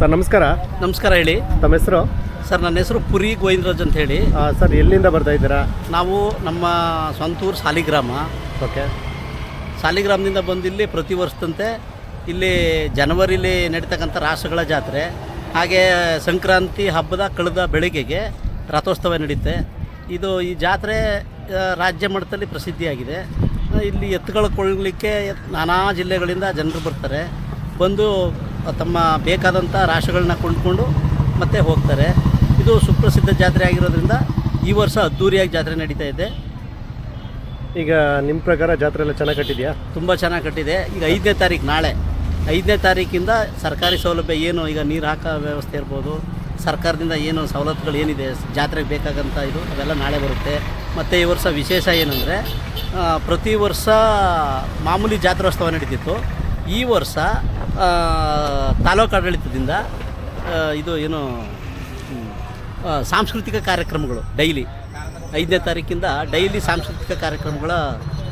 Sir ನಮಸ್ಕಾರ. ನಮಸ್ಕಾರ ಹೇಳಿ. ತಮ್ಮ ಹೆಸರು? ಸರ್ ನನ್ನ ಹೆಸರು ಪುರಿ ಗೋವಿಂದರಾಜ್ ಅಂತ ಹೇಳಿ. ಸರ್ ಎಲ್ಲಿಂದ ಬರ್ತಾ ಇದ್ದೀರಾ? ನಾವು ನಮ್ಮ ಸ್ವಂತೂರು ಸಾಲಿಗ್ರಾಮ. ಓಕೆ. ಸಾಲಿಗ್ರಾಮದಿಂದ ಬಂದಿಲ್ಲಿ ಪ್ರತಿ ವರ್ಷದಂತೆ ಇಲ್ಲಿ ಜನವರಿಲಿ ನಡೀತಕ್ಕಂಥ ರಾಷ್ಟ್ರಗಳ ಜಾತ್ರೆ ಹಾಗೆ ಸಂಕ್ರಾಂತಿ ಹಬ್ಬದ ಕಳೆದ ಬೆಳಿಗ್ಗೆಗೆ ರಥೋತ್ಸವ ನಡೆಯುತ್ತೆ ಇದು ಈ ಜಾತ್ರೆ ರಾಜ್ಯ ಮಟ್ಟದಲ್ಲಿ ಪ್ರಸಿದ್ಧಿಯಾಗಿದೆ. ಇಲ್ಲಿ ಎತ್ತುಗಳು ಕೊಳ್ಳಲಿಕ್ಕೆ ನಾನಾ ಜಿಲ್ಲೆಗಳಿಂದ ಜನರು ಬರ್ತಾರೆ. ಬಂದು ತಮ್ಮ ಬೇಕಾದಂಥ ರಾಶಿಗಳನ್ನ ಕೊಂಡ್ಕೊಂಡು ಮತ್ತೆ ಹೋಗ್ತಾರೆ. ಇದು ಸುಪ್ರಸಿದ್ಧ ಜಾತ್ರೆ ಆಗಿರೋದ್ರಿಂದ ಈ ವರ್ಷ ಅದ್ಧೂರಿಯಾಗಿ ಜಾತ್ರೆ ನಡೀತಾ ಇದೆ. ಈಗ ನಿಮ್ಮ ಪ್ರಕಾರ ಜಾತ್ರೆ ಎಲ್ಲ ಚೆನ್ನಾಗಿ ಕಟ್ಟಿದೆಯಾ? ತುಂಬ ಚೆನ್ನಾಗಿ ಕಟ್ಟಿದೆ. ಈಗ ಐದನೇ ತಾರೀಕು ನಾಳೆ. ಐದನೇ ತಾರೀಕಿಂದ ಸರ್ಕಾರಿ ಸೌಲಭ್ಯ ಏನು ಈಗ ನೀರು ಹಾಕೋ ವ್ಯವಸ್ಥೆ ಇರ್ಬೋದು ಸರ್ಕಾರದಿಂದ ಏನು ಸವಲತ್ತುಗಳು ಏನಿದೆ ಜಾತ್ರೆಗೆ ಬೇಕಾಗಂಥ ಇದು ಅದೆಲ್ಲ ನಾಳೆ ಬರುತ್ತೆ. ಮತ್ತು ಈ ವರ್ಷ ವಿಶೇಷ ಏನಂದರೆ ಪ್ರತಿ ವರ್ಷ ಮಾಮೂಲಿ ಜಾತ್ರೋತ್ಸವ ನಡೀತಿತ್ತು. ಈ ವರ್ಷ ಆ, ತಾಲೂಕು ಆಡಳಿತದಿಂದ ಇದು ಏನು ಸಾಂಸ್ಕೃತಿಕ ಕಾರ್ಯಕ್ರಮಗಳು ಡೈಲಿ. ಐದನೇ ತಾರೀಕಿಂದ ಡೈಲಿ ಸಾಂಸ್ಕೃತಿಕ ಕಾರ್ಯಕ್ರಮಗಳ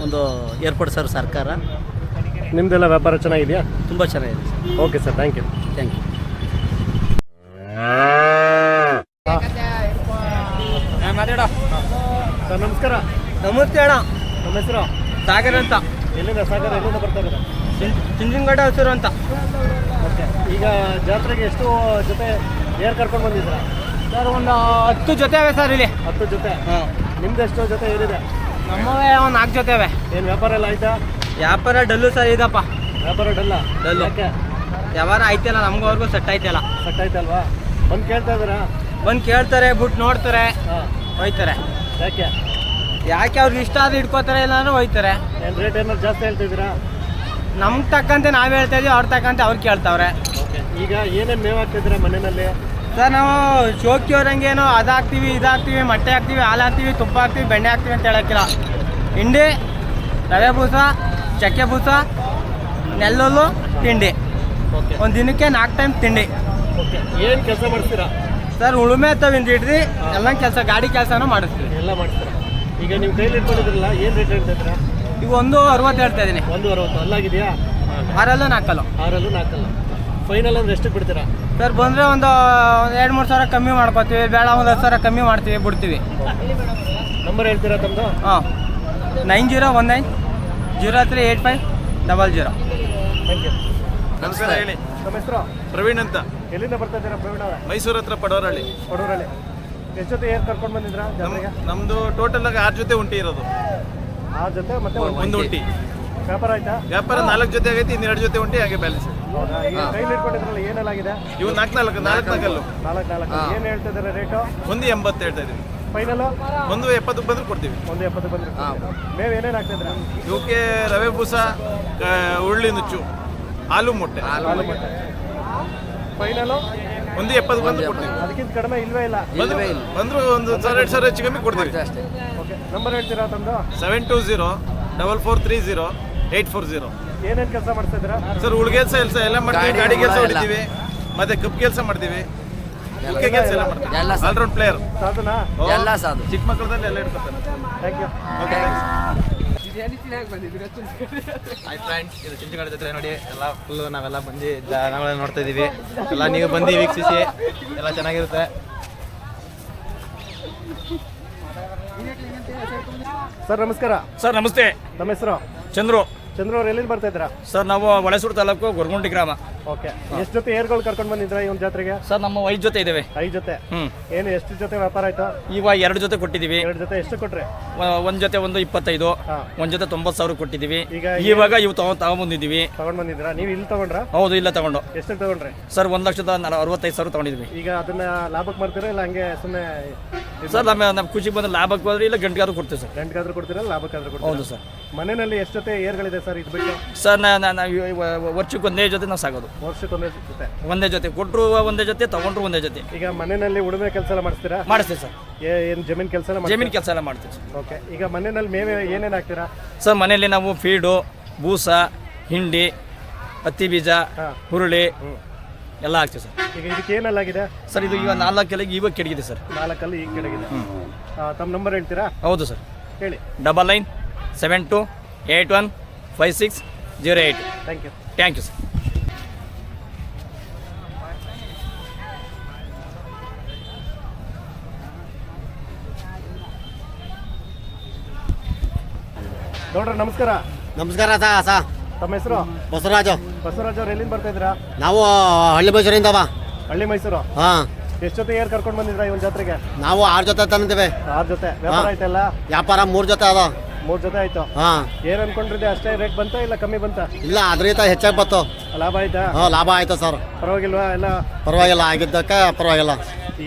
ಒಂದು ಏರ್ಪಡಿಸೋರು ಸರ್ಕಾರ. ನಿಮ್ಮದೆಲ್ಲ ವ್ಯಾಪಾರ ಚೆನ್ನಾಗಿದೆಯಾ? ತುಂಬ ಚೆನ್ನಾಗಿದೆ sir. Okay sir thank you thank you sir ನಮಸ್ಕಾರ. ನಮಸ್ತೆ ಅಣ್ಣ. ನಮ್ಮ ಹೆಸರು? ಸಾಗರ್ ಅಂತ. ಎಲ್ಲಿಂದ? ಸಾಗರ ಎಲ್ಲಿಂದ ಬರ್ತಾ ಇದ್ದೀರಾ ಚುಂಚನಗಡ ಹಸಿರು ಅಂತ. ಓಕೆ. ಈಗ ಜಾತ್ರೆಗೆ ಎಷ್ಟು ಜೊತೆ ಏರ್ ಕರ್ಕೊಂಡು ಬಂದಿದ್ದೀರಾ? ಸರ್ ಒಂದು ಹತ್ತು ಜೊತೆ ಅವೆ ಸರ್ ಇಲ್ಲಿ. ಹತ್ತು ಜೊತೆ? ಹಾಂ. ನಿಮ್ದು ಎಷ್ಟು ಜೊತೆ ಏರಿದೆ? ನಮ್ಮವೇ ಒಂದು ನಾಲ್ಕು ಜೊತೆ ಅವೆ. ಏನು ವ್ಯಾಪಾರ ಎಲ್ಲ ಆಯ್ತಾ? ವ್ಯಾಪಾರ ಡಲ್ಲು ಸರ್ ಇದಪ್ಪ. ವ್ಯಾಪಾರ ಡಲ್ಲ? ಡಲ್ಲು. ಯಾಕೆ? ವ್ಯವಹಾರ ಐತಲ್ಲ ನಮಗೂ ಅವ್ರಿಗೂ ಸೆಟ್ ಐತಲ್ಲ ಸೆಟ್ ಆಯ್ತಲ್ವಾ? ಬಂದು ಕೇಳ್ತಾ ಇದ್ದೀರಾ? ಬಂದು ಕೇಳ್ತಾರೆ ಬಿಟ್ಟು ನೋಡ್ತಾರೆ ಹಾಂ. ಹೋಯ್ತಾರೆ. ಯಾಕೆ? ಯಾಕೆ ಅವ್ರಿಗೆ ಇಷ್ಟ ಆದ್ರೆ ಇಟ್ಕೋತಾರೆ ಇಲ್ಲ ಅಂದ್ರೆ ಹೋಯ್ತಾರೆ. ಏನು ರೇಟ್ ಏನಾದ್ರು ಜಾಸ್ತಿ ಹೇಳ್ತಿದ್ದೀರಾ ನಮ್ಗೆ ತಕ್ಕಂತೆ ನಾವು ಹೇಳ್ತಾ ಇದೀವಿ ಅವ್ರ ತಕ್ಕಂತೆ ಅವ್ರು ಕೇಳ್ತಾವ್ರೆ. ಈಗ ಏನೇನು ಮೇವು ಹಾಕ್ತಿದ್ರೆ ಮನೆಯಲ್ಲಿ? ಸರ್ ನಾವು ಶೋಕಿ ಅವ್ರಂಗೇನು ಅದು ಹಾಕ್ತೀವಿ ಇದು ಹಾಕ್ತೀವಿ ಮೊಟ್ಟೆ ಹಾಕ್ತೀವಿ ಹಾಲು ಹಾಕ್ತೀವಿ ತುಪ್ಪ ಹಾಕ್ತೀವಿ ಬೆಣ್ಣೆ ಹಾಕ್ತೀವಿ ಅಂತ ಹೇಳೋಕ್ಕಿಲ್ಲ. ಹಿಂಡಿ ರವೆ ಬೂಸ ಚಕ್ಕೆ ಬೂಸ ನೆಲ್ಲುಲ್ಲು ತಿಂಡಿ. ಓಕೆ ಒಂದು ದಿನಕ್ಕೆ ನಾಲ್ಕು ಟೈಮ್ ತಿಂಡಿ. ಓಕೆ ಏನು ಕೆಲಸ ಮಾಡ್ತೀರಾ? ಸರ್ ಉಳುಮೆ ತವಿಂದ ಹಿಡ್ದು ಎಲ್ಲ ಕೆಲಸ ಗಾಡಿ ಕೆಲಸನೂ ಮಾಡಿಸ್ತೀವಿ. ಎಲ್ಲ ಮಾಡ್ತೀರಾ? ಈಗ ನೀವು ಕೈಲಿ ಇಟ್ಕೊಂಡಿದ್ರಲ್ಲ ಏನು ರೇಟ್ ಹೇಳ್ತಿದ್ದೀರಾ ಈಗ ಒಂದು ಅರವತ್ತು ಹೇಳ್ತಾ ಇದ್ದೀನಿ. ಒಂದು ಅರವತ್ತು. ಅಲ್ಲಾಗಿದೆಯಾ? ಆರಲ್ಲೂ ನಾಲ್ಕಲ್ಲ. ಆರಲ್ಲೂ ನಾಲ್ಕಲ್ಲ. ಫೈನಲ್ ಅಂದ್ರೆ ಎಷ್ಟು ಬಿಡ್ತೀರಾ? ಸರ್ ಬಂದರೆ ಒಂದು ಎರಡು ಮೂರು ಸಾವಿರ ಕಮ್ಮಿ ಮಾಡ್ಕೋತೀವಿ ಬೇಡ ಒಂದು ಹತ್ತು ಸಾವಿರ ಕಮ್ಮಿ ಮಾಡ್ತೀವಿ ಬಿಡ್ತೀವಿ. ನಂಬರ್ ಹೇಳ್ತೀರಾ ತಮ್ಮದು ಹಾಂ. Nine zero one nine zero three eight five double zero thank you ನಮಸ್ಕಾರ ಹೇಳಿ. ನಮ್ಮ ಹೆಸರು? ಪ್ರವೀಣ್ ಅಂತ. ಎಲ್ಲಿಂದ ಬರ್ತಾ ಇದ್ದೀರಾ ಪ್ರವೀಣ್ ಅವರೇ? ಮೈಸೂರು ಹತ್ರ ಪಡೋರಳ್ಳಿ ಕೊಡೂರಲ್ಲಿ ಎಷ್ಟು ಜೊತೆ ಏರ್ ಕರ್ಕೊಂಡು ಬಂದಿದ್ರಾ ನಮ್ದು ಟೋಟಲ್ ಆಗಿ ಆರು ಜೊತೆ ಉಂಟಿ ಇರೋದು. ಆ ಜೊತೆ ಮತ್ತೆ ಒಂದು ಉಂಟಿ. ವ್ಯಾಪಾರ ಆಯ್ತಾ? ವ್ಯಾಪಾರ ನಾಲ್ಕು ಜೊತೆ ಆಗೈತಿ ಇನ್ನೆರಡು ಜೊತೆ ಉಂಟಿ ಹಾಗೆ ಬ್ಯಾಲೆನ್ಸ್ ಹೌದಾ? ಈಗ ಕೈಲಿ ಇಟ್ಕೊಂಡಿದ್ರಲ್ಲ ಏನೆಲ್ಲಾಗಿದೆ ಇವು ನಾಲ್ಕು ನಾಲ್ಕು ನಾಲ್ಕು ನಾಲ್ಕಲ್ಲು. ನಾಲ್ಕು. ನಾಲ್ಕು ಏನು ಹೇಳ್ತಿದ್ದಾರೆ ರೇಟು? ಒಂದು ಎಂಬತ್ತು ಹೇಳ್ತಾ ಇದೀವಿ ಫೈನಲು ಒಂದು ಎಪ್ಪತ್ತು ಬಂದ್ರೆ ಕೊಡ್ತೀವಿ. ಒಂದು ಎಪ್ಪತ್ತು ಬಂದ್ರೆ ಮೇವು ಏನೇನು ಆಗ್ತಾಯಿದ್ರೆ ಯು ಕೆ ರವೆ ಬೂಸ ಉಳ್ಳಿ ಉರುಳಿ ನುಚ್ಚು ಹಾಲು ಮೊಟ್ಟೆ. ಹಾಲು ಮೊಟ್ಟೆ. ಫೈನಲು ಒಂದು ಎಪ್ಪತ್ತು ಬಂದು ಕೊಡ್ತೀವಿ. ಅದಕ್ಕಿಂತ ಕಡಿಮೆ ಇಲ್ವೇ ಇಲ್ಲ. ಬಂದ್ರು ಬಂದ್ರು ಒಂದು ಸಾವಿರ ಎರಡು ಸಾವಿರ ಹೆಚ್ಚು ಕಮ್ಮಿ ಕೊಡ್ತೀವಿ. ಓಕೆ ನಂಬರ್ ಹೇಳ್ತೀರಾ ತಂದು seven two zero double four three zero eight four zero ಏನೇನು ಕೆಲಸ ಮಾಡ್ತಿದ್ದೀರಾ ಸರ್ ಉಳ್ಗೆಲ್ಸ ಕೆಲಸ ಎಲ್ಲ ಮಾಡ್ತೀವಿ ಗಾಡಿ ಕೆಲಸ ಹೊಡಿತೀವಿ ಮತ್ತೆ ಕಪ್ ಕೆಲಸ ಮಾಡ್ತೀವಿ ಕುಕ್ಕೆ ಕೆಲಸ ಎಲ್ಲ ಮಾಡ್ತೀವಿ. ಆಲ್ರೌಂಡ್ ಪ್ಲೇಯರ್ ಸಾಧನಾ? ಎಲ್ಲ ಸಾಧು. ಚಿಕ್ಕ ಮಕ್ಕಳದಲ್ಲಿ ಎಲ್ಲ ಇಡ್ಕೊತಾರೆ thank you okay hi friends ಇದು ಚಿಂಚಗಡ ಜೊತೆ ನೋಡಿ ಎಲ್ಲ ಫುಲ್ ನಾವೆಲ್ಲ ಬಂದು ಜನಗಳನ್ನ ನೋಡ್ತಾ ಇದ್ದೀವಿ ಎಲ್ಲ ನೀವು ಬಂದು ವೀಕ್ಷಿಸಿ ಎಲ್ಲ ಚೆನ್ನಾಗಿರುತ್ತೆ. ಸರ್ ನಮಸ್ಕಾರ. ಸರ್ ನಮಸ್ತೆ. ನಮ್ಮ ಹೆಸರು? ಚಂದ್ರು. ಚಂದ್ರ ಅವ್ರು ಎಲ್ಲಿಂದ ಬರ್ತಾ ಇದ್ದೀರಾ? ಸರ್ ನಾವು ಒಳಸೂರು ತಾಲೂಕು ಗೊರಗುಂಡಿ ಗ್ರಾಮ. ಓಕೆ. ಎಷ್ಟು ಜೊತೆ ಏರ್ಗಳು ಕರ್ಕೊಂಡು ಬಂದಿದ್ರಾ ಈ ಒಂದು ಜಾತ್ರೆಗೆ? ಸರ್ ನಮ್ಮ ಐದು ಜೊತೆ ಇದ್ದೇವೆ. ಐದು ಜೊತೆ? ಹ್ಮ್. ಏನು ಎಷ್ಟು ಜೊತೆ ವ್ಯಾಪಾರ ಆಯ್ತು? ಈಗ ಎರಡು ಜೊತೆ ಕೊಟ್ಟಿದ್ದೀವಿ. ಎರಡು ಜೊತೆ ಎಷ್ಟು ಕೊಟ್ರೆ? ಒ- ಒಂದ್ ಜೊತೆ ಒಂದು ಇಪ್ಪತ್ತೈದು ಹಾ. ಒಂದ್ ಜೊತೆ ತೊಂಬತ್ತು ಸಾವಿರ ಕೊಟ್ಟಿದ್ದೀವಿ. ಈಗ ಇವಾಗ ಇವು ತಗೊಂಡ್ ತಗೊಂಬಂದಿದ್ದೀವಿ. ತಗೊಂಡ್ ಬಂದಿದ್ರಾ ನೀವು ಇಲ್ಲಿ ತಗೊಂಡ್ರಾ? ಹೌದು ಇಲ್ಲ ತಗೊಂಡು. ಎಷ್ಟು ತಗೊಂಡ್ರಿ? ಸರ್ ಒಂದ್ ಲಕ್ಷದ ನಲ ಅರವತ್ತೈದು ಸಾವಿರ ತಗೊಂಡಿದ್ವಿ ಈಗ ಅದನ್ನ ಲಾಭಕ್ಕೆ ಮಾಡ್ತೀರಾ ಇಲ್ಲ ಹಂಗೆ ಸುಮ್ಮನೆ ಸರ್ ನಮ್ಮ ನಮ್ಮ ಖುಷಿ ಬಂದ್ರೆ ಲಾಭಕ್ಕೆ ಬಂದ್ರೆ ಇಲ್ಲ ಗಂಟೆಗಾದ್ರು ಕೊಡ್ತೀವಿ ಸರ್. ಗಂಟೆಗಾದ್ರು ಕೊಡ್ತೀರಾ ಲಾಭಕ್ಕಾದ್ರೂ ಕೊಡ್ತೀರಾ? ಹೌದು ಸರ್. ಮನೆಯಲ್ಲಿ ಎಷ್ಟು ಜೊತೆ ಏರ್ಗಳಿದೆ ಸರ್ ಇದು ಬಿಟ್ಟು ಸರ್ ನಾನು ವರ್ಷಕ್ಕೆ ಒಂದೇ ಜೊತೆ ನಾವು ಸಾಗೋದು. ವರ್ಷಕ್ಕೊಂದೇ ಜೊತೆ? ಒಂದೇ ಜೊತೆ. ಕೊಟ್ಟರು ಒಂದೇ ಜೊತೆ ತಗೊಂಡ್ರು ಒಂದೇ ಜೊತೆ. ಈಗ ಮನೆಯಲ್ಲಿ ಉಳುಮೆ ಕೆಲಸ ಎಲ್ಲ ಮಾಡಿಸ್ತೀರಾ? ಮಾಡಿಸ್ತೀವಿ ಸರ್. ಏನು ಜಮೀನ್ ಕೆಲಸ ಎಲ್ಲ ಜಮೀನು ಕೆಲಸ ಎಲ್ಲ ಮಾಡ್ತೀವಿ ಸರ್. ಓಕೆ. ಈಗ ಮನೆಯಲ್ಲಿ ಮೇವೆ ಏನೇನು ಹಾಕ್ತೀರಾ? ಸರ್ ಮನೆಯಲ್ಲಿ ನಾವು ಫೀಡು ಬೂಸ ಹಿಂಡಿ ಹತ್ತಿ ಬೀಜ ಹುರುಳಿ ಎಲ್ಲ ಆಗ್ತದೆ ಸರ್. ಈಗ ಇದಕ್ಕೆ ಏನೆಲ್ಲ ಆಗಿದೆ? ಸರ್ ಇದು ಈಗ ನಾಲ್ಕು ಎಲೆಗೆ ಇವಾಗ ಕೆಡಗಿದೆ ಸರ್. ನಾಲ್ಕಲ್ಲಿ ಈಗ ಕೆಳಗಿದೆ ತಮ್ಮ ನಂಬರ್ ಹೇಳ್ತೀರಾ? ಹೌದು ಸರ್. ಹೇಳಿ. Double nine seven two eight one five six zero eight thank you thank you sir. ನೋಡ್ರಿ ನಮಸ್ಕಾರ. ನಮಸ್ಕಾರ ಸಾ ಸಾ. ತಮ್ಮ ಹೆಸರು? ಬಸವರಾಜ. ಬಸವರಾಜ್ ಅವ್ರು ಎಲ್ಲಿಂದ ಬರ್ತಾ ಇದ್ದೀರಾ? ನಾವು ಹಳ್ಳಿ ಮೈಸೂರಿಂದ ಹಳ್ಳಿ ಮೈಸೂರು? ಹಾ. ಎಷ್ಟು ಜೊತೆ ಏರ್ ಕರ್ಕೊಂಡು ಬಂದಿದ್ರಾ ಇವನ್ ಜಾತ್ರೆಗೆ? ನಾವು ಆರ್ ಜೊತೆ ತಂದಿದ್ದೇವೆ ಆರ್ ಜೊತೆ. ವ್ಯಾಪಾರ. ಆಯ್ತಲ್ಲ ವ್ಯಾಪಾರ ಮೂರು ಜೊತೆ ಅದ. ಮೂರ್ ಜೊತೆ ಆಯ್ತು. ಹಾಂ. ಏನ್ ಅನ್ಕೊಂಡಿದ್ದೆ? ಅಷ್ಟೇ ರೇಟ್ ಬಂತ ಇಲ್ಲ ಕಮ್ಮಿ ಬಂತ? ಇಲ್ಲ ಅದ್ರಿಂದ ಹೆಚ್ಚಾಗಿ ಬತ್ತು ಲಾಭ ಆಯ್ತಾ? ಹಾಂ ಲಾಭ ಆಯ್ತು ಸರ್ ಪರವಾಗಿಲ್ವಾ ಎಲ್ಲ? ಪರವಾಗಿಲ್ಲ ಆಗಿದ್ದಕ್ಕೆ ಪರವಾಗಿಲ್ಲ.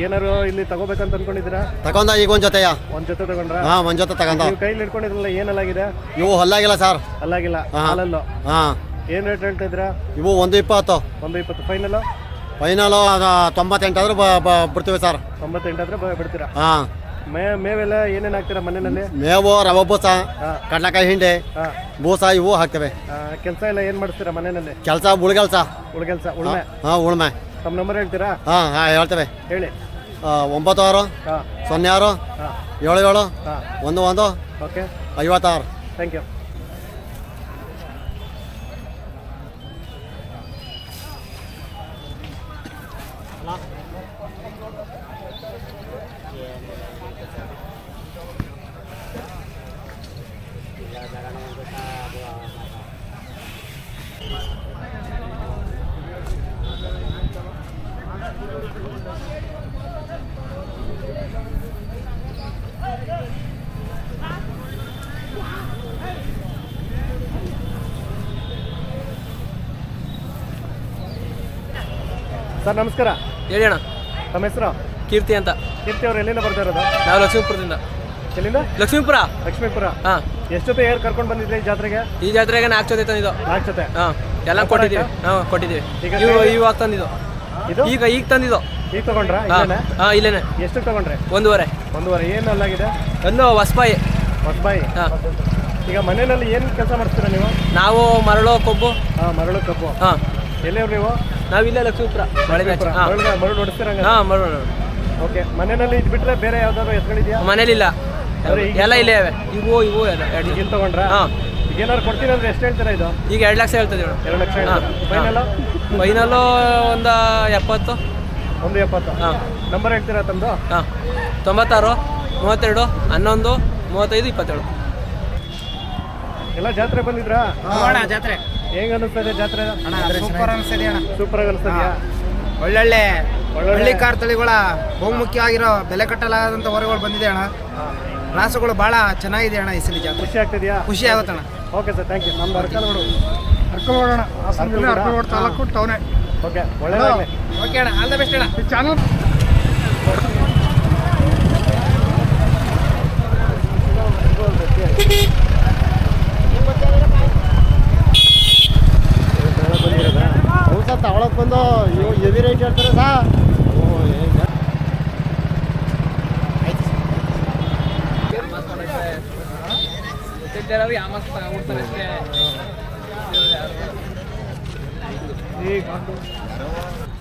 ಏನಾರು ಇಲ್ಲಿ ತಗೋಬೇಕಂತ ಅನ್ಕೊಂಡಿದ್ದೀರಾ? ತಗೊಂಡ ಈಗ ಒಂದು ಜೊತೆಯ? ಒಂದ್ ಜೊತೆ ತಗೊಂಡ್ರ? ಹಾ ಒಂದು ಜೊತೆ ತಗೊಂಡ. ನೀವು ಕೈಲಿ ಹಿಡ್ಕೊಂಡಿದ್ರಲ್ಲ ಏನಲ್ಲಾಗಿದೆ ಇವು ಹೊಲ್ಲಾಗಿಲ್ಲ ಸರ್ ಅಲ್ಲಾಗಿಲ್ಲ ಹಾ. ಹಾಲಲ್ಲೋ. ಹಾಂ. ಏನ್ ರೇಟ್ ಹೇಳ್ತಿದ್ರ ಇವು ಒಂದು ಇಪ್ಪತ್ತು. ಒಂದು ಇಪ್ಪತ್ತು. ಫೈನಲ್ ಫೈನಲು ತೊಂಬತ್ತೆಂಟಾದ್ರೂ ಬ ಬ- ಬಿಡ್ತೀವಿ ಸರ್ ತೊಂಬತ್ತೆಂಟಾದ್ರೆ ಬ- ಬಿಡ್ತೀರಾ? ಹಾಂ. ಮೇ ಮೇವೆಲ್ಲ ಏನೇನು ಹಾಕ್ತೀರಾ ಮನೆಯಲ್ಲಿ ಮೇವು ರವೆ ಬೂಸ ಕಡ್ಲಕಾಯಿ ಹಿಂಡೆ ಬೂಸ ಇವು ಹಾಕ್ತೇವೆ. ಕೆಲಸ ಎಲ್ಲ ಏನ್ ಮಾಡ್ತೀರಾ ಮನೆಯಲ್ಲಿ ಕೆಲಸ ಉಳ್ಗೆಲ್ಸ. ಉಳ್ಗೆಲ್ಸ ಉಳ್ಮೆ. ಹಾಂ ಉಳ್ಮೆ. ತಮ್ಮ ನಂಬರ್ ಹೇಳ್ತೀರಾ? ಹಾಂ ಹಾಂ ಹೇಳ್ತೇವೆ. ಹೇಳಿ. ಒಂಬತ್ತು ಆರು ಹಾ. ಸೊನ್ನೆ ಆರು ಹಾ. ಏಳು ಏಳು ಹಾ. ಒಂದು ಒಂದು ಓಕೆ ಐವತ್ತಾರು. ಥ್ಯಾಂಕ್ ಯು ಸರ್ ನಮಸ್ಕಾರ. ಹೇಳಿ ಅಣ್ಣ. ತಮ್ಮ ಹೆಸರು? ಕೀರ್ತಿ ಅಂತ. ಕೀರ್ತಿ ಅವ್ರು ಎಲ್ಲಿಂದ ಬರ್ತಾ ಇರೋದು? ನಾವು ಲಕ್ಷ್ಮೀಪುರದಿಂದ. ಎಲ್ಲಿಂದ? ಲಕ್ಷ್ಮೀಪುರ? ಲಕ್ಷ್ಮೀಪುರ. ಹಾಂ. ಎಷ್ಟೊತ್ತೆ ಏರ್ ಕರ್ಕೊಂಡು ಬಂದಿದ್ರಿ ಈ ಜಾತ್ರೆಗೆ? ಈ ಜಾತ್ರೆಗೆ ನಾಲ್ಕು ಜೊತೆ ತಂದಿದ್ದು. ನಾಲ್ಕು ಜೊತೆ? ಹಾಂ. ಎಲ್ಲ ಕೊಟ್ಟಿದ್ದೀವಿ. ಹಾಂ ಕೊಟ್ಟಿದ್ದೀವಿ. ಈಗ ಇವು ಇವಾಗ ತಂದಿದ್ದು. ಇದು? ಈಗ ಈಗ ತಂದಿದ್ದು. ಈಗ ತಗೊಂಡ್ರ? ಹಾಂ. ಇಲ್ಲೇನೆ? ಹಾಂ ಇಲ್ಲೇನೆ. ಎಷ್ಟು ತಗೊಂಡ್ರೆ? ಒಂದೂವರೆ. ಒಂದೂವರೆ. ಏನು ಅಲ್ಲಾಗಿದೆ ಒಂದು ಹೊಸ್ಬಾಯಿ. ಹೊಸಬಾಯಿ? ಹಾಂ. ಈಗ ಮನೆಯಲ್ಲಿ ಏನು ಕೆಲಸ ಮಾಡ್ತೀರಾ ನೀವು? ನಾವು ಮರಳು ಕೊಬ್ಬು. ಹಾಂ ಮರಳು ಕಬ್ಬು. ಹಾಂ. ಎಲ್ಲಿಯವ್ರು ನೀವು? ನಾವು ಇಲ್ಲೇ ಲಕ್ಷ್ಮೀಪುರ ಮಳೆ ಹಾಂ. ಮರಳು ಹೊಡಿಸ್ತೀರಂಗ ಹಾಂ ಮರಳು ಓಕೆ. ಮನೆಯಲ್ಲಿ ಇದು ಬಿಟ್ರೆ ಬೇರೆ ಯಾವ್ದಾದ್ರು ಎತ್ಕೊಂಡಿದ್ಯಾ ಮನೇಲಿಲ್ಲ. ಅಂದ್ರೆ ಈಗ- ಎಲ್ಲ ಇಲ್ಲೇ ಇವೆ. ಇವು ಇವು ಎಲ್ಲ ಎರಡು ಇಲ್ಲಿ ತಗೊಂಡ್ರಾ? ಹಾಂ. ಈಗ ಏನಾದ್ರು ಕೊಡ್ತೀನಿ ಅಂದ್ರೆ ಎಷ್ಟು ಹೇಳ್ತೀರಾ ಇದು? ಈಗ ಎರಡು ಲಕ್ಷ ಹೇಳ್ತದೆ ಎರಡು ಲಕ್ಷ ಹಾಂ. ಫೈನಲ್ ಫೈನಲ್ಲು ಒಂದು ಎಪ್ಪತ್ತು. ಒಂದು ಎಪ್ಪತ್ತು. ಹಾಂ. ನಂಬರ್ ಹೇಳ್ತೀರಾ ತಮ್ಮದು ಹಾಂ. ತೊಂಬತ್ತಾರು ಮೂವತ್ತೆರಡು ಹನ್ನೊಂದು ಮೂವತ್ತೈದು ಇಪ್ಪತ್ತೇಳು. ಎಲ್ಲ ಜಾತ್ರೆ ಬಂದಿದ್ರಾ? ಜಾತ್ರೆ ಹೆಂಗ್ ಅನಿಸ್ತದೆ ಜಾತ್ರೆ? ಸೂಪರ್ ಅನಿಸ್ತದೆ ಅಣ್ಣ. ಸೂಪರ್ ಆಗಿ ಒಳ್ಳೊಳ್ಳೆ ಒಳ್ಳೊಳ್ಳೆ- ಹಳ್ಳಿ ಕಾರ್ ತಳಿಗಳ ಬಹುಮುಖ್ಯವಾಗಿರೋ ಬೆಲೆ ಕಟ್ಟಲಾಗದಂತ ಹೊರಗಳು ಬಂದಿದೆ ಅಣ್ಣ. ರಾಸುಗಳು ಬಹಳ ಚೆನ್ನಾಗಿದೆ ಅಣ್ಣ ಈ ಸಲ ಜಾತ್ರೆ. ಖುಷಿ ಆಗ್ತಿದ್ಯಾ? ಖುಷಿ ಆಗುತ್ತಣ್ಣ ಓಕೆ ಸರ್ ಥ್ಯಾಂಕ್ ಯು ನಮ್ದು ಅರ್ಕಲ್ಗೋಡು ಹಾಸನ ಅರ್ಕಲ್ಗೋಡು ತಾಲೂಕು ಟೌನೆ ಓಕೆ ಒಳ್ಳೆಯದಾಗಲಿ ಓಕೆ ಅಣ್ಣ. ಆಲ್ ದ ಬೆಸ್ಟ್ ಅಣ್ಣ. ಚಾನಲ್ Thank ಸರ್ ತಗೊಳಕ್ ಬಂದು ಇವು ಹೆವಿ ರೇಟ್ ಹೇಳ್ತಾರೆ ಸಾ.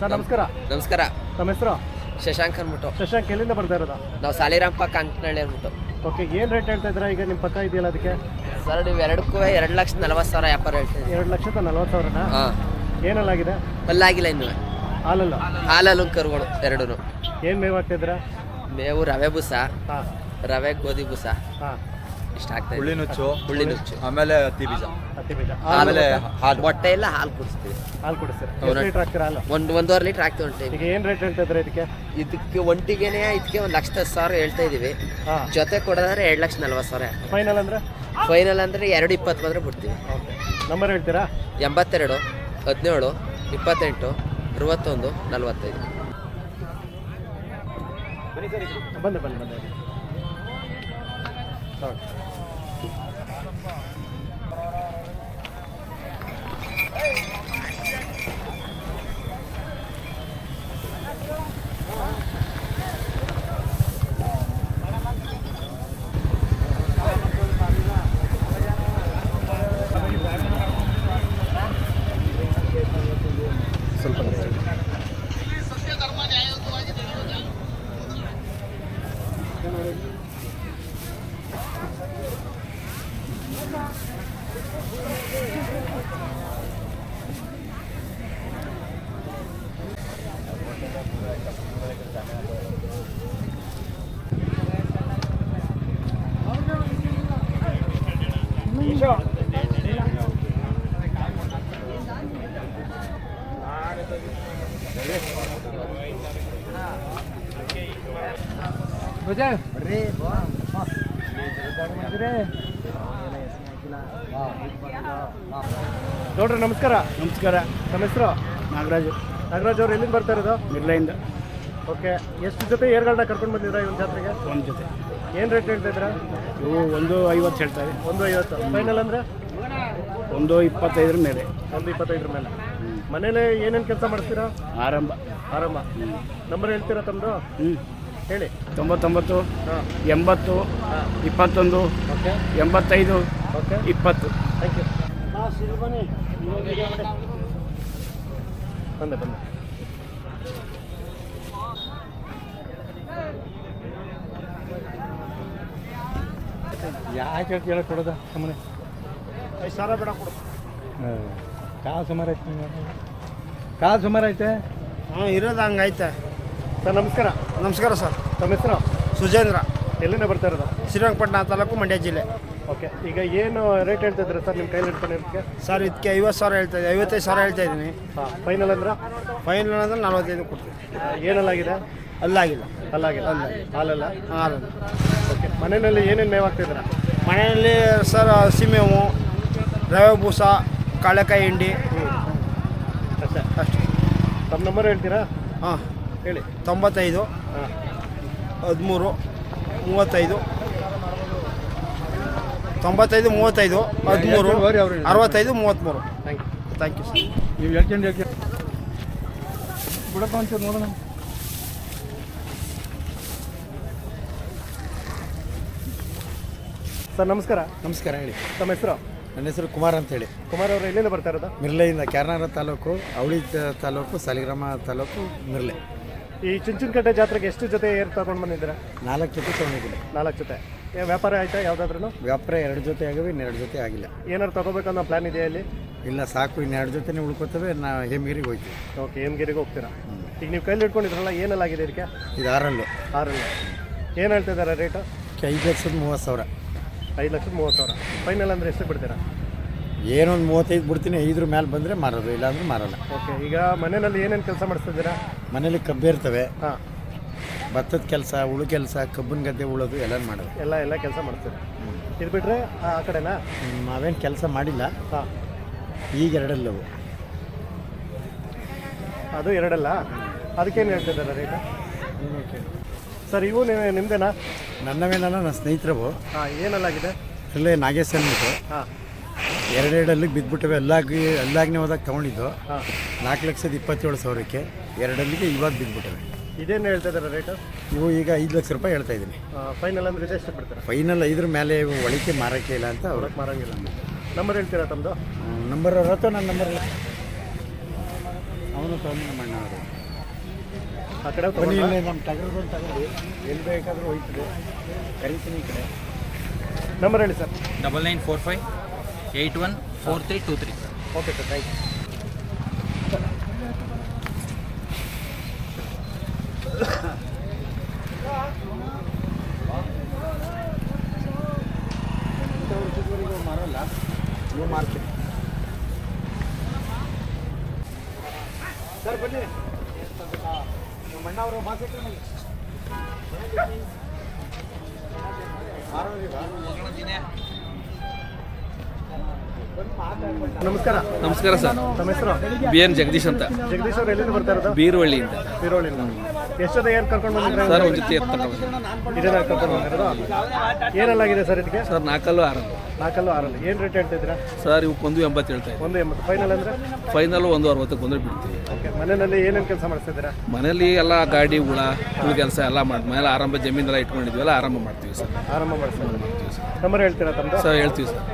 ಸರ್ ನಮಸ್ಕಾರ. ನಮಸ್ಕಾರ. ತಮ್ಮ ಹೆಸರು? ಶಶಾಂಕ್ ಅನ್ಬಿಟ್ಟು ಶಶಾಂಕ್ ಎಲ್ಲಿಂದ ಬರ್ತಾ ಇರೋದು? ನಾವು ಸಾಲಿರಾಮ್ ಪಕ್ಕ ಅಂಕನಹಳ್ಳಿ ಅಂದ್ಬಿಟ್ಟು. ಓಕೆ ಏನು ರೇಟ್ ಹೇಳ್ತಾ ಇದ್ದೀರಾ? ಈಗ ನಿಮ್ಮ ಪಕ್ಕ ಇದೆಯಲ್ಲ ಅದಕ್ಕೆ? ಸರ್ ನೀವು ಎರಡಕ್ಕೂ ಎರಡು ಲಕ್ಷದ ನಲ್ವತ್ತು ಸಾವಿರ ವ್ಯಾಪಾರ ಹೇಳ್ತೀವಿ ಎರಡು ಲಕ್ಷದ ನಲ್ವತ್ತು ಸಾವಿರನಾ? ಹಾಂ. ಏನಲ್ಲಾಗಿದೆ ಅಲ್ಲಾಗಿಲ್ಲ ಇನ್ನು. ಹಾಲಲ್ಲ? ಹಾಲಲ್ಲೂ ಕರುಗಳು ಎರಡೂ ಏನು ಮೇವು ಹಾಕ್ತಿದ್ರ ಮೇವು ರವೆ ಬೂಸ ಹಾಂ. ರವೆ ಗೋಧಿ ಬೂಸ. ಹಾಂ. ಇಷ್ಟ ಆಗ್ತದೆ ಹುಳಿ ನುಚ್ಚು ಹುಳ್ಳಿ ನುಚ್ಚು. ಆಮೇಲೆ ಹತ್ತಿ ಬೀಜ. ಹತ್ತಿ ಬೀಜ. ಆಮೇಲೆ ಹಾಲು. ಹೊಟ್ಟೆ ಎಲ್ಲ ಹಾಲು ಕುಡಿಸ್ತೀವಿ. ಹಾಲು ಕೊಡಿಸ್ತೀರಾ. ಎಷ್ಟು ಲೀಟ್ರ್ ಹಾಕ್ತೀರಾ ಹಾಲು? ಒಂದು ಒಂದೂವರೆ ಲೀಟ್ರ್ ಹಾಕ್ತೀವಿ ಒಂದು ಟೈಮ್ ಈಗ ಏನು ರೇಟ್ ಹೇಳ್ತಾ ಇದಕ್ಕೆ? ಇದಕ್ಕೆ ಒಂಟಿಗೆನೆ ಇದಕ್ಕೆ ಒಂದು ಲಕ್ಷದ ಸಾವಿರ ಹೇಳ್ತಾ ಇದ್ದೀವಿ ಹಾಂ. ಜೊತೆ ಕೊಡೋದಾದ್ರೆ ಎರಡು ಲಕ್ಷ ನಲ್ವತ್ತು ಸಾವಿರ. ಫೈನಲ್ ಅಂದರೆ? ಫೈನಲ್ ಅಂದರೆ ಎರಡು ಇಪ್ಪತ್ತು ಬಂದರೆ ಬಿಡ್ತೀವಿ. ಓಕೆ. ನಂಬರ್ ಹೇಳ್ತೀರಾ? ಎಂಬತ್ತೆರಡು ಹದಿನೇಳು ಇಪ್ಪತ್ತೆಂಟು ಅರವತ್ತೊಂದು ನಲವತ್ತೈದು. ಬನ್ನಿ Roger. Re, vamos. Re, ನೋಡ್ರಿ ನಮಸ್ಕಾರ. ನಮಸ್ಕಾರ. ನಮ್ಮ ಹೆಸರು? ನಾಗರಾಜು. ನಾಗರಾಜ್ ಅವ್ರು ಎಲ್ಲಿಂದ ಬರ್ತಾ ಇರೋದು? ಮಿರ್ಲೆಯಿಂದ ಓಕೆ ಎಷ್ಟು ಜೊತೆ ಏರ್ಗಳನ್ನ ಕರ್ಕೊಂಡು ಬಂದಿದ್ರ ಒಂದು ಜಾತ್ರೆಗೆ? ಒಂದು ಜೊತೆ. ಏನು ರೇಟ್ ಹೇಳ್ತಾ ಇದ್ದೀರಾ? ಇವು ಒಂದು ಐವತ್ತು ಹೇಳ್ತಾ ಇದೆ. ಒಂದು ಐವತ್ತು. ಫೈನಲ್ ಅಂದರೆ? ಒಂದು ಇಪ್ಪತ್ತೈದರ ಮೇಲೆ. ಒಂದು ಇಪ್ಪತ್ತೈದರ ಮೇಲೆ. ಮನೇಲಿ ಏನೇನು ಕೆಲಸ ಮಾಡ್ತೀರಾ? ಆರಂಭ. ಆರಂಭ. ನಂಬರ್ ಹೇಳ್ತೀರಾ ತಮ್ಮದು ಹ್ಞೂ ಹೇಳಿ. ತೊಂಬತ್ತೊಂಬತ್ತು ಹಾಂ. ಎಂಬತ್ತು ಇಪ್ಪತ್ತೊಂದು ಓಕೆ. ಎಂಬತ್ತೈದು ಇಪ್ಪತ್ತು. ಬಂದೆ ಬಂದೆ. ಯಾಕೆ ಕೇಳಿ ಕೊಡೋದ? ಸುಮ್ಮನೆ ಐದು ಸಾವಿರ ಬೇಡ ಕೊಡು. ಕಾಲು ಸುಮಾರು ಐತೆ ಕಾಲು ಸುಮಾರು ಐತೆ ಹಾಂ ಇರೋದು ಹಂಗೈತೆ ಸರ್ ನಮಸ್ಕಾರ. ನಮಸ್ಕಾರ ಸರ್. ತಮ್ಮ ಹೆಸರು? ಸುಜೇಂದ್ರ. ಎಲ್ಲಿಂದ ಬರ್ತಾ ಇರೋದು? ಶ್ರೀರಂಗಪಟ್ಟಣ ತಾಲೂಕು ಮಂಡ್ಯ ಜಿಲ್ಲೆ. ಓಕೆ ಈಗ ಏನು ರೇಟ್ ಹೇಳ್ತಾ ಇದ್ದೀರಾ ಸರ್? ನಿಮ್ಮ ಕೈಲಿ ಇಟ್ಕೊಂಡಿರೋದಕ್ಕೆ ಸರ್ ಇದಕ್ಕೆ ಐವತ್ತು ಸಾವಿರ ಹೇಳ್ತಾ ಇದ್ದೀನಿ ಐವತ್ತೈದು ಸಾವಿರ ಹೇಳ್ತಾ ಇದ್ದೀನಿ. ಹಾಂ ಫೈನಲ್ ಅಂದ್ರೆ? ಫೈನಲ್ ಅಂದ್ರೆ ನಲ್ವತ್ತೈದು ಕೊಡ್ತೀನಿ ಏನಲ್ಲಾಗಿದೆ ಅಲ್ಲಾಗಿಲ್ಲ. ಅಲ್ಲಾಗಿಲ್ಲ. ಹಾಲಲ್ಲ? ಹಾಂ ಓಕೆ ಮನೆಯಲ್ಲಿ ಏನೇನು ಮೇವು ಹಾಕ್ತಿದ್ದೀರಾ? ಮನೆಯಲ್ಲಿ ಸರ್ ಹಸಿಮೇವು ರವೆ ಬೂಸ ಕಾಳೆಕಾಯಿ ಹಿಂಡಿ. ಅಷ್ಟೇ. ಅಷ್ಟೇ. ತಮ್ಮ ನಂಬರ್ ಹೇಳ್ತೀರಾ? ಹಾಂ. ಹೇಳಿ. ತೊಂಬತ್ತೈದು ಹಾಂ. ಹದಿಮೂರು ಮೂವತ್ತೈದು. ತೊಂಬತ್ತೈದು ಮೂವತ್ತೈದು ಹದಿಮೂರು ಅರವತ್ತೈದು ಮೂವತ್ತ್ಮೂರು thank you thank you sir ನೀವು ಹೇಳ್ಕೊಂಡು ಹೇಳ್ಕೊಂಡು ಬಿಡಪ್ಪ ಒಂಚೂರು ನೋಡೋಣ. ಸರ್ ನಮಸ್ಕಾರ. ನಮಸ್ಕಾರ ಹೇಳಿ. ತಮ್ಮ ಹೆಸರು? ನನ್ನ ಹೆಸರು ಕುಮಾರ್ ಅಂತ ಹೇಳಿ. ಕುಮಾರ್ ಅವರು ಎಲ್ಲಿಂದ ಬರ್ತಾ ಇರೋದು? ಮಿರ್ಲೆಯಿಂದ ಕ್ಯಾರನಾರ ತಾಲೂಕು ಅವಳಿ ತಾಲೂಕು ಸಾಲಿಗ್ರಾಮ ತಾಲೂಕು ಮಿರ್ಲೆ. ಈ ಚುಂಚನಕಟ್ಟೆ ಜಾತ್ರೆಗೆ ಎಷ್ಟು ಜೊತೆ ಏರ್ ತಗೊಂಡು ಬಂದಿದ್ದೀರಾ? ನಾಲ್ಕು ಜೊತೆ ತೊಗೊಂಡಿದ್ದೀನಿ. ನಾಲ್ಕು ಜೊತೆ. ಏ, ವ್ಯಾಪಾರ ಆಯ್ತಾ ಯಾವುದಾದ್ರೂ ವ್ಯಾಪಾರ ಎರಡು ಜೊತೆ ಆಗಿವೆ ಇನ್ನೆರಡು ಜೊತೆ ಆಗಿಲ್ಲ. ಏನಾದ್ರು ತಗೋಬೇಕನ್ನೋ ಪ್ಲಾನ್ ಇದೆಯಾ ಇಲ್ಲಿ? ಇಲ್ಲ ಸಾಕು ಇನ್ನೆರಡು ಜೊತೆನೇ ಉಳ್ಕೊತವೆ ನಾ ಹೇಮಗಿರಿಗೆ ಹೋಯ್ತೀವಿ ಓಕೆ ಹೇಮಗಿರಿಗೆ ಹೋಗ್ತೀರಾ? ಈಗ ನೀವು ಕೈಲಿ ಇಟ್ಕೊಂಡಿದ್ರಲ್ಲ ಏನಲ್ಲಾಗಿದೆ ಇದಕ್ಕೆ? ಇದು ಆರಲ್ಲು. ಆರಲ್ಲ. ಏನು ಹೇಳ್ತಾ ಇದ್ದಾರೆ ರೇಟು ಐದು ಲಕ್ಷದ ಮೂವತ್ತು ಸಾವಿರ. ಐದು ಲಕ್ಷದ ಮೂವತ್ತು ಸಾವಿರ. ಫೈನಲ್ ಅಂದರೆ ಎಷ್ಟು ಬಿಡ್ತೀರಾ? ಏನೊಂದು ಮೂವತ್ತೈದು ಬಿಡ್ತೀನಿ ಐದ್ರ ಮೇಲೆ ಬಂದರೆ ಮಾರೋದು ಇಲ್ಲಾಂದ್ರೆ ಮಾರಲ್ಲ. ಓಕೆ ಈಗ ಮನೆಯಲ್ಲಿ ಏನೇನು ಕೆಲಸ ಮಾಡಿಸ್ತಿದ್ದೀರಾ? ಮನೇಲಿ ಕಬ್ಬೆ ಇರ್ತವೆ. ಹಾಂ. ಭತ್ತದ ಕೆಲಸ ಉಳು ಕೆಲಸ ಕಬ್ಬಿನ ಗದ್ದೆ ಉಳೋದು ಎಲ್ಲ ಮಾಡೋದು. ಎಲ್ಲ ಎಲ್ಲ ಕೆಲಸ ಮಾಡ್ತೀರಿ ಇದು ಬಿಟ್ಟರೆ ಆ ಕಡೆನಾ? ನಾವೇನು ಕೆಲಸ ಮಾಡಿಲ್ಲ. ಹಾಂ. ಈಗ ಎರಡಲ್ಲವು ಅದು ಎರಡಲ್ಲ? ಅದಕ್ಕೇನು ಹೇಳ್ತಿದ್ದಾರೆ ರೇಟ್ ಸರ್ ಇವು ನೀವು ನಿಮ್ಮದೇನಾ ನನ್ನವೇನಲ್ಲ ನನ್ನ ಸ್ನೇಹಿತರವು. ಹಾಂ ಏನಲ್ಲಾಗಿದೆ ಇಲ್ಲೇ ನಾಗೇಶ್ ಅಂದ್ಬಿಟ್ಟು ಹಾಂ. ಎರಡೆರಡಲ್ಲಿಗೆ ಬಿದ್ದುಬಿಟ್ಟವೆ ಎಲ್ಲಾಗಿ ಅಲ್ಲಾಗ್ನೇ ಹೋದಾಗ ತೊಗೊಂಡಿದ್ದು. ಹಾಂ. ನಾಲ್ಕು ಲಕ್ಷದ ಇಪ್ಪತ್ತೇಳು ಸಾವಿರಕ್ಕೆ ಎರಡಲ್ಲಿಗೆ ಇವಾಗ ಬಿದ್ದುಬಿಟ್ಟವೆ ಇದೇನು ಹೇಳ್ತಾ ಇದ್ದಾರೆ ರೇಟು ನೀವು ಈಗ ಐದು ಲಕ್ಷ ರೂಪಾಯಿ ಹೇಳ್ತಾ ಇದ್ದೀನಿ. ಫೈನಲ್ ಅಂದರೆ ಇದೆ ಎಷ್ಟು ಬಿಡ್ತಾರೆ? ಫೈನಲ್ ಐದ್ರ ಮೇಲೆ ಇವು ಒಳಿಕೆ ಮಾರಕ್ಕೆ ಇಲ್ಲ ಅಂತ ಅವ್ರಿಗೆ ಮಾರೋಂಗಿಲ್ಲ ಮಾರಂಗಿಲ್ಲ. ನಂಬರ್ ಹೇಳ್ತೀರಾ ತಮ್ಮದು ನಂಬರ್ ಅವ್ರ ಹತ್ರ ನನ್ನ ನಂಬರ್ ಇಲ್ಲ. ಅವನು ತೊಗೊಂಡು ನಮ್ಮ ಅಣ್ಣ ಅವರು. ಆ ಕಡೆ ಬನ್ನಿ ತಗೊಂಡ್ರಾ? ಇಲ್ಲೇ ನಮ್ಮ ತಗೊಂಡು ತಗೊಂಡು ಎಲ್ಲಿ ಬೇಕಾದರೂ ಹೋಯ್ತದೆ. ಕರಿತೀನಿ ಈ ಕಡೆ. ನಂಬರ್ ಹೇಳಿ sir. Double nine four five eight one four three two three okay sir thank you ಮಾರಲ್ಲ ನೀವು ಮಾರ್ತೀನಿ ಸರ್ ಬನ್ನಿ ನಮ್ಮ ಅಣ್ಣ ಅವರು ಮಾರ್ಕೆಟ್ ನಮಸ್ಕಾರ. ನಮಸ್ಕಾರ ಸರ್. ತಮ್ಮ ಹೆಸರು? ಬಿ ಎನ್ ಜಗದೀಶ್ ಅಂತ. ಜಗದೀಶ್ ಅವ್ರು ಎಲ್ಲಿಂದ ಬರ್ತಾ ಇರೋದು? ಬೀರುವಳ್ಳಿಯಿಂದ ಬೀರೋಳಿಂದ ಎಷ್ಟು ಏರ್ ಕರ್ಕೊಂಡು ಬಂದಿದ್ರೆ ಸರ್ ಒಂದು ಜೊತೆ ಎತ್ತ ಇದೇನ ಕರ್ಕೊಂಡು ಬಂದಿರೋದು? ಏನಲ್ಲಾಗಿದೆ ಸರ್ ಇದಕ್ಕೆ? ಸರ್ ನಾಲ್ಕಲ್ಲು ಆರು. ನಾಲ್ಕಲ್ಲು ಆರಲ್ಲ ಏನು ರೇಟ್ ಹೇಳ್ತಿದ್ದೀರಾ? ಸರ್ ಇವು ಒಂದು ಎಂಬತ್ತು ಹೇಳ್ತಾ ಇದ್ದೀವಿ ಒಂದು ಎಂಬತ್ತು. ಫೈನಲ್ ಅಂದರೆ? ಫೈನಲ್ ಒಂದು ಅರವತ್ತಕ್ಕೆ ಬಂದರೆ ಬಿಡ್ತೀವಿ. ಓಕೆ ಮನೆಯಲ್ಲಿ ಏನೇನು ಕೆಲಸ ಮಾಡಿಸ್ತಿದ್ದೀರಾ ಮನೇಲಿ ಎಲ್ಲ ಗಾಡಿ ಹುಳ ಹುಳು ಕೆಲಸ ಎಲ್ಲ ಮಾಡಿ ಮನೇಲಿ ಆರಂಭ ಜಮೀನೆಲ್ಲ ಇಟ್ಕೊಂಡಿದ್ವಿ. ಆರಂಭ ಮಾಡ್ತೀವಿ ಸರ್. ಆರಂಭ ಮಾಡ್ತೀವಿ ನಂಬರ್ ಹೇಳ್ತೀರಾ ತಮ್ಮದು ಸರ್ ಹೇಳ್ತೀವಿ sir.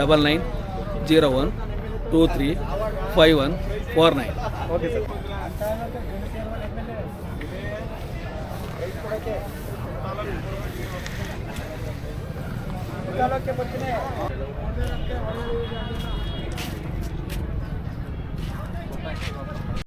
Double nine zero one two three five one four nine. Okay